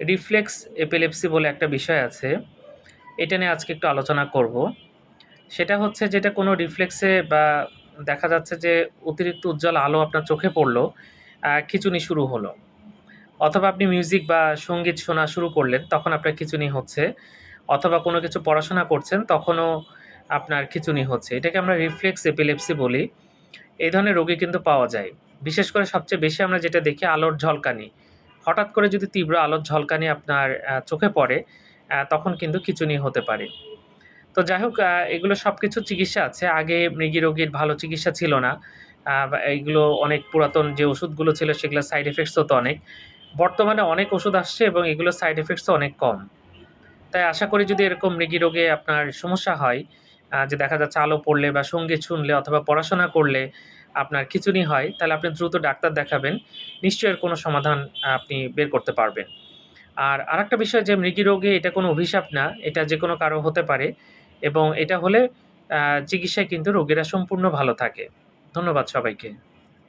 Reflex epilepsy বলে একটা বিষয় আছে। এটা নিয়ে আজকে একটু আলোচনা করব। সেটা হচ্ছে যেটা কোনো রিফ্লেক্সে বা দেখা যাচ্ছে যে অতিরিক্ত উজ্জ্বল আলো আপনার চোখে পড়ল খিচুনি শুরু হলো। অথবা আপনি মিউজিক বা সংগীত শোনা শুরু করলেন, তখন আপনার খিচুনি হচ্ছে। অথবা কোনো কিছু পড়াশোনা করছেন, তখনও আপনার খিচুনি হচ্ছে। এটাকে আমরা রিফ্লেক্স এপিলেপসি বলি। এই ধরনের রোগী কিন্তু পাওয়া যায়। বিশেষ করে সবচেয়ে বেশি আমরা যেটা দেখি, আলোর ঝলকানি। হঠাৎ করে যদি তীব্র আলোর ঝলকানি আপনার চোখে পড়ে তখন কিন্তু খিঁচুনি হতে পারে। তো যাই হোক এগুলো সব কিছু চিকিৎসা আছে। আগে মৃগী রোগীর ভালো চিকিৎসা ছিল না। এইগুলো অনেক পুরাতন যে ওষুধগুলো ছিল সেগুলো সাইড এফেক্টস হতো অনেক। বর্তমানে অনেক ওষুধ আসছে এবং এগুলো সাইড এফেক্টসও অনেক কম। তাই আশা করি যদি এরকম মৃগী রোগে আপনার সমস্যা হয় যে দেখা যাচ্ছে আলো পড়লে বা সংগীত শুনলে অথবা পড়াশোনা করলে আপনার খিচুনি হয়, তাহলে আপনি দ্রুত ডাক্তার দেখাবেন, নিশ্চয়ই এর কোনো সমাধান আপনি বের করতে পারবেন। আর আরেকটা বিষয় যে মৃগী রোগে এটা কোনো অভিশাপ না, এটা যে কোনো কারও হতে পারে এবং এটা হলে চিকিৎসায় কিন্তু রোগীরা সম্পূর্ণ ভালো থাকে। ধন্যবাদ সবাইকে।